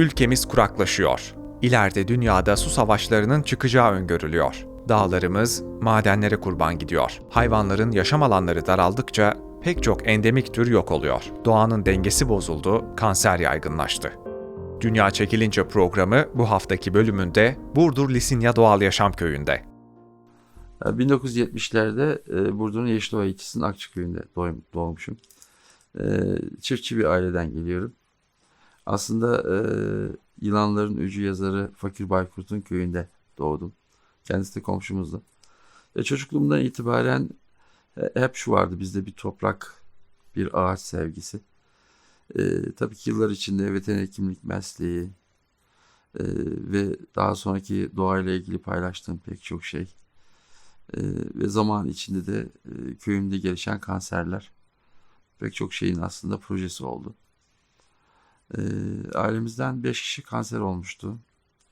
Ülkemiz kuraklaşıyor. İleride dünyada su savaşlarının çıkacağı öngörülüyor. Dağlarımız madenlere kurban gidiyor. Hayvanların yaşam alanları daraldıkça pek çok endemik tür yok oluyor. Doğanın dengesi bozuldu, kanser yaygınlaştı. Dünya Çekilince programı bu haftaki bölümünde Burdur Lisinya Doğal Yaşam Köyü'nde. 1970'lerde e, Burdur'un Yeşilova ilçesinin Akçaköy'ünde doğum, doğmuşum. E, çiftçi bir aileden geliyorum. Aslında e, Yılanların Öcü yazarı Fakir Baykurt'un köyünde doğdum. Kendisi de komşumuzdu. E, çocukluğumdan itibaren e, hep şu vardı bizde bir toprak, bir ağaç sevgisi. E, tabii ki yıllar içinde veteriner hekimlik mesleği e, ve daha sonraki doğayla ilgili paylaştığım pek çok şey ee, ve zaman içinde de e, köyümde gelişen kanserler pek çok şeyin aslında projesi oldu. Ee, ailemizden 5 kişi kanser olmuştu.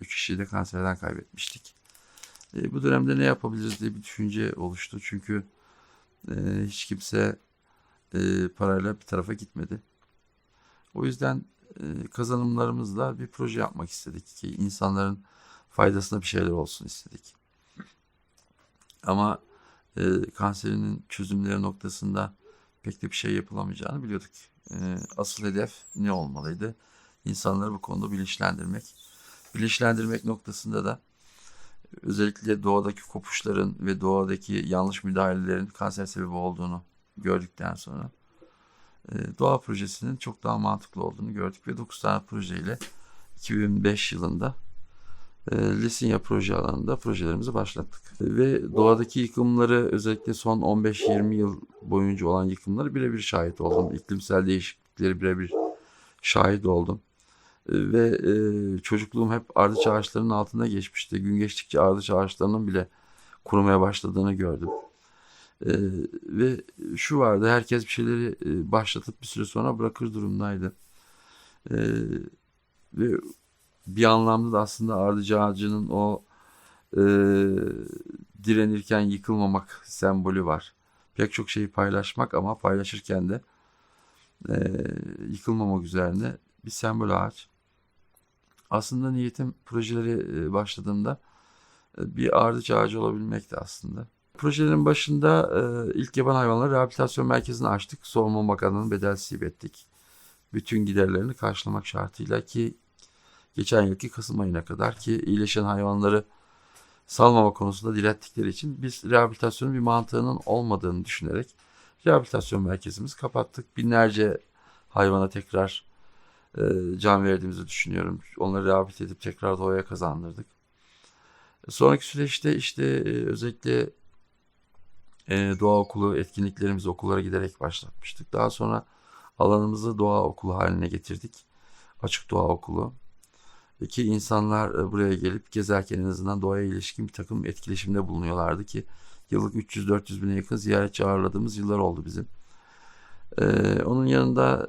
3 kişiyi de kanserden kaybetmiştik. Ee, bu dönemde ne yapabiliriz diye bir düşünce oluştu. Çünkü e, hiç kimse e, parayla bir tarafa gitmedi. O yüzden e, kazanımlarımızla bir proje yapmak istedik ki insanların faydasına bir şeyler olsun istedik. Ama e, kanserinin çözümleri noktasında pek de bir şey yapılamayacağını biliyorduk. E, asıl hedef ne olmalıydı? İnsanları bu konuda bilinçlendirmek. Bilinçlendirmek noktasında da özellikle doğadaki kopuşların ve doğadaki yanlış müdahalelerin kanser sebebi olduğunu gördükten sonra e, doğa projesinin çok daha mantıklı olduğunu gördük ve 9 tane projeyle 2005 yılında Lisinya proje alanında projelerimizi başlattık. Ve doğadaki yıkımları özellikle son 15-20 yıl boyunca olan yıkımları birebir şahit oldum. İklimsel değişiklikleri birebir şahit oldum. E, ve e, çocukluğum hep ardıç ağaçlarının altında geçmişti. Gün geçtikçe ardıç ağaçlarının bile kurumaya başladığını gördüm. E, ve şu vardı herkes bir şeyleri e, başlatıp bir süre sonra bırakır durumdaydı. E, ve bir anlamda da aslında ardıcı ağacının o e, direnirken yıkılmamak sembolü var. Pek çok şeyi paylaşmak ama paylaşırken de e, yıkılmamak üzerine bir sembol ağaç. Aslında niyetim projeleri e, başladığımda e, bir ardıç ağacı olabilmekti aslında. Projelerin başında e, ilk yaban hayvanları rehabilitasyon merkezini açtık. Savunma Bakanlığı'nın bedelsiz ettik. Bütün giderlerini karşılamak şartıyla ki geçen yılki Kasım ayına kadar ki iyileşen hayvanları salmama konusunda direttikleri için biz rehabilitasyonun bir mantığının olmadığını düşünerek rehabilitasyon merkezimizi kapattık. Binlerce hayvana tekrar e, can verdiğimizi düşünüyorum. Onları rehabilite edip tekrar doğaya kazandırdık. Sonraki süreçte işte e, özellikle e, doğa okulu etkinliklerimizi okullara giderek başlatmıştık. Daha sonra alanımızı doğa okulu haline getirdik. Açık doğa okulu ki insanlar e, buraya gelip gezerken en azından doğaya ilişkin bir takım etkileşimde bulunuyorlardı ki yıllık 300-400 bine yakın ziyaretçi ağırladığımız yıllar oldu bizim. Ee, onun yanında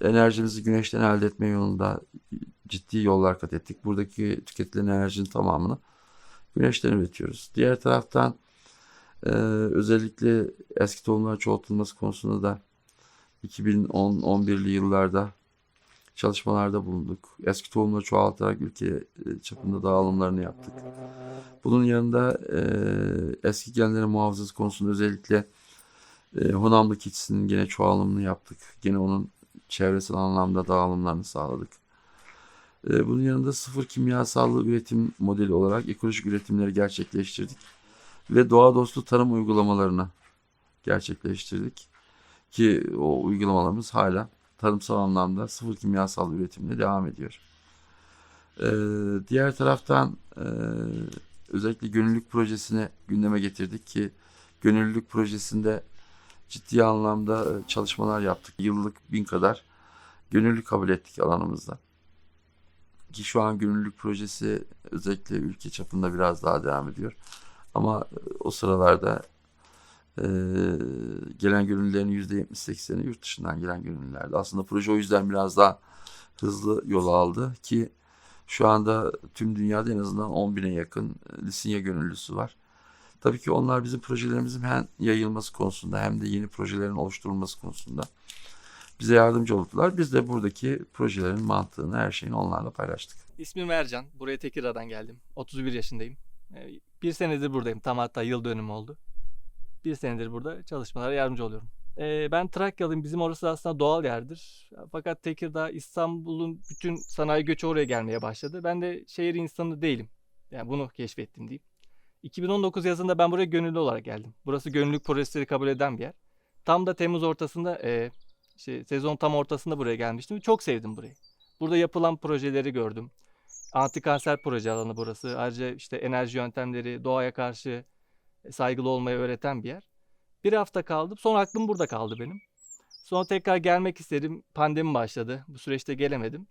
enerjimizi güneşten elde etme yolunda ciddi yollar kat ettik. Buradaki tüketilen enerjinin tamamını güneşten üretiyoruz. Diğer taraftan e, özellikle eski tohumlar çoğaltılması konusunda da 2010-11'li yıllarda çalışmalarda bulunduk. Eski tohumları çoğaltarak ülke e, çapında dağılımlarını yaptık. Bunun yanında e, eski genlerin muhafazası konusunda özellikle e, Honamlı keçisinin gene çoğalımını yaptık. Gene onun çevresel anlamda dağılımlarını sağladık. E, bunun yanında sıfır kimyasallı üretim modeli olarak ekolojik üretimleri gerçekleştirdik. Ve doğa dostu tarım uygulamalarını gerçekleştirdik. Ki o uygulamalarımız hala tarımsal anlamda sıfır kimyasal üretimle devam ediyor. Ee, diğer taraftan e, özellikle gönüllülük projesini gündeme getirdik ki gönüllülük projesinde ciddi anlamda e, çalışmalar yaptık. Yıllık bin kadar gönüllü kabul ettik alanımızda. Ki şu an gönüllülük projesi özellikle ülke çapında biraz daha devam ediyor. Ama e, o sıralarda ee, gelen gönüllülerin %70-80'i yurt dışından gelen gönüllülerdi. Aslında proje o yüzden biraz daha hızlı yol aldı ki şu anda tüm dünyada en azından 10 bine yakın e, Lisinya gönüllüsü var. Tabii ki onlar bizim projelerimizin hem yayılması konusunda hem de yeni projelerin oluşturulması konusunda bize yardımcı oldular. Biz de buradaki projelerin mantığını, her şeyini onlarla paylaştık. İsmim Ercan. Buraya Tekirdağ'dan geldim. 31 yaşındayım. Ee, Bir senedir buradayım. Tam hatta yıl dönümü oldu. Bir senedir burada çalışmalara yardımcı oluyorum. Ee, Ben Trakyalıyım. Bizim orası aslında doğal yerdir. Fakat Tekirdağ, İstanbul'un bütün sanayi göçü oraya gelmeye başladı. Ben de şehir insanı değilim. Yani bunu keşfettim diyeyim. 2019 yazında ben buraya gönüllü olarak geldim. Burası gönüllülük projeleri kabul eden bir yer. Tam da Temmuz ortasında, e, işte sezon tam ortasında buraya gelmiştim. Çok sevdim burayı. Burada yapılan projeleri gördüm. Anti kanser proje alanı burası. Ayrıca işte enerji yöntemleri, doğaya karşı saygılı olmayı öğreten bir yer. Bir hafta kaldım. Sonra aklım burada kaldı benim. Sonra tekrar gelmek istedim. Pandemi başladı. Bu süreçte gelemedim.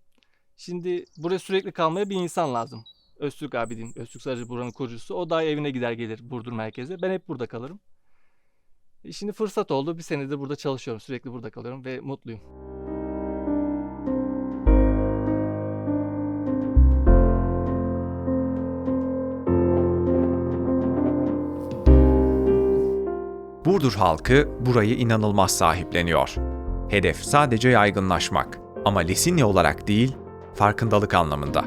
Şimdi buraya sürekli kalmaya bir insan lazım. Öztürk abi. Öztürk Sarıcı buranın kurucusu. O da evine gider gelir Burdur merkeze. Ben hep burada kalırım. E Şimdi fırsat oldu. Bir senedir burada çalışıyorum. Sürekli burada kalıyorum ve mutluyum. Burdur halkı burayı inanılmaz sahipleniyor. Hedef sadece yaygınlaşmak ama Lisinli olarak değil, farkındalık anlamında.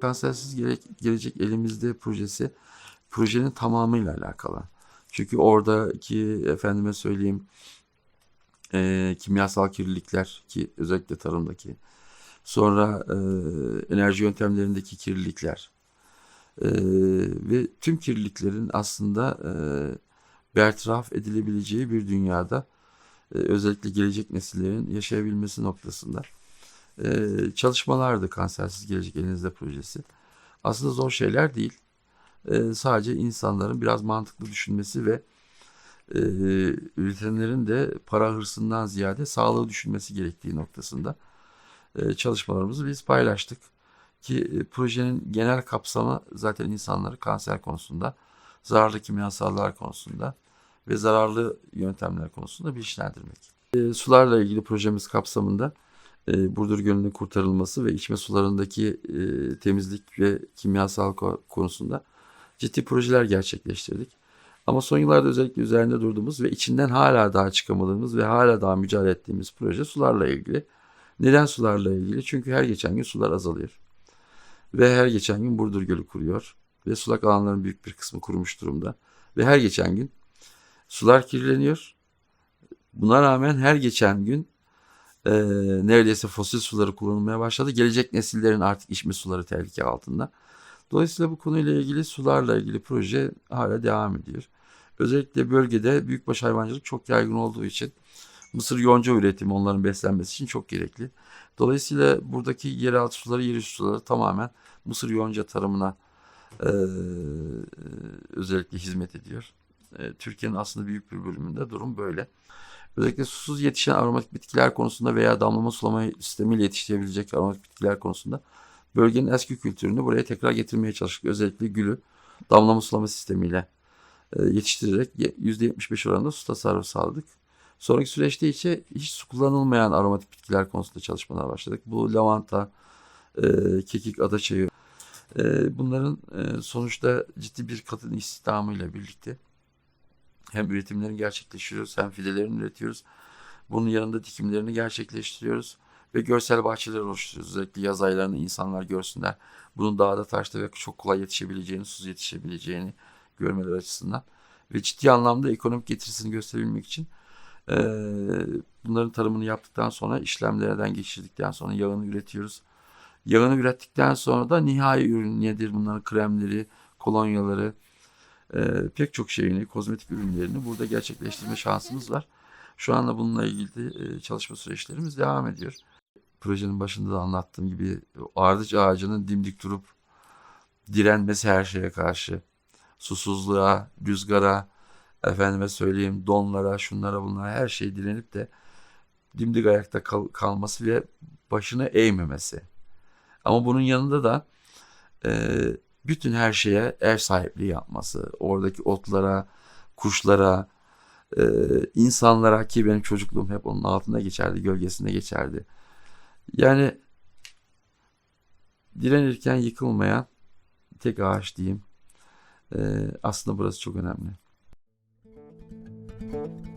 Kansersiz Gele- Gelecek Elimizde projesi projenin tamamıyla alakalı. Çünkü oradaki efendime söyleyeyim e, kimyasal kirlilikler ki özellikle tarımdaki sonra e, enerji yöntemlerindeki kirlilikler e, ve tüm kirliliklerin aslında e, bertaraf edilebileceği bir dünyada e, özellikle gelecek nesillerin yaşayabilmesi noktasında e, çalışmalardı Kansersiz Gelecek Elinizde projesi. Aslında zor şeyler değil. E, sadece insanların biraz mantıklı düşünmesi ve e, üretenlerin de para hırsından ziyade sağlığı düşünmesi gerektiği noktasında çalışmalarımızı biz paylaştık. Ki e, projenin genel kapsamı zaten insanları kanser konusunda, zararlı kimyasallar konusunda ve zararlı yöntemler konusunda bilinçlendirmek. E, sularla ilgili projemiz kapsamında e, Burdur Gölü'nün kurtarılması ve içme sularındaki e, temizlik ve kimyasal ko- konusunda ciddi projeler gerçekleştirdik. Ama son yıllarda özellikle üzerinde durduğumuz ve içinden hala daha çıkamadığımız ve hala daha mücadele ettiğimiz proje sularla ilgili. Neden sularla ilgili? Çünkü her geçen gün sular azalıyor. Ve her geçen gün Burdur Gölü kuruyor. Ve sulak alanların büyük bir kısmı kurumuş durumda. Ve her geçen gün sular kirleniyor. Buna rağmen her geçen gün e, neredeyse fosil suları kullanılmaya başladı. Gelecek nesillerin artık içme suları tehlike altında. Dolayısıyla bu konuyla ilgili sularla ilgili proje hala devam ediyor. Özellikle bölgede büyükbaş hayvancılık çok yaygın olduğu için mısır yonca üretimi onların beslenmesi için çok gerekli. Dolayısıyla buradaki yeraltı suları, yerüstü suları tamamen mısır yonca tarımına e, özellikle hizmet ediyor. E, Türkiye'nin aslında büyük bir bölümünde durum böyle. Özellikle susuz yetişen aromatik bitkiler konusunda veya damlama sulama sistemiyle yetiştirebilecek aromatik bitkiler konusunda bölgenin eski kültürünü buraya tekrar getirmeye çalıştık. Özellikle gülü damlama sulama sistemiyle yetiştirerek ye- %75 oranında su tasarrufu sağladık. Sonraki süreçte içe hiç su kullanılmayan aromatik bitkiler konusunda çalışmalar başladık. Bu lavanta, e, kekik, adaçayı. E, bunların e, sonuçta ciddi bir kadın istihdamıyla birlikte hem üretimlerini gerçekleştiriyoruz hem fidelerini üretiyoruz. Bunun yanında dikimlerini gerçekleştiriyoruz ve görsel bahçeler oluşturuyoruz. Özellikle yaz aylarında insanlar görsünler. Bunun dağda taşta ve çok kolay yetişebileceğini, susuz yetişebileceğini görmeleri açısından. Ve ciddi anlamda ekonomik getirisini gösterebilmek için eee, bunların tarımını yaptıktan sonra işlemlerden geçirdikten sonra yağını üretiyoruz. Yağını ürettikten sonra da nihai ürün nedir? Bunların kremleri, kolonyaları, e, pek çok şeyini, kozmetik ürünlerini burada gerçekleştirme şansımız var. Şu anda bununla ilgili e, çalışma süreçlerimiz devam ediyor. Projenin başında da anlattığım gibi ardıç ağacının dimdik durup direnmesi her şeye karşı. Susuzluğa, rüzgara, efendime söyleyeyim donlara, şunlara bunlara her şeye direnip de dimdik ayakta kal- kalması ve başını eğmemesi. Ama bunun yanında da e, bütün her şeye ev sahipliği yapması, oradaki otlara, kuşlara, e, insanlara ki benim çocukluğum hep onun altında geçerdi, gölgesinde geçerdi. Yani direnirken yıkılmayan tek ağaç diyeyim. e, aslında burası çok önemli. Música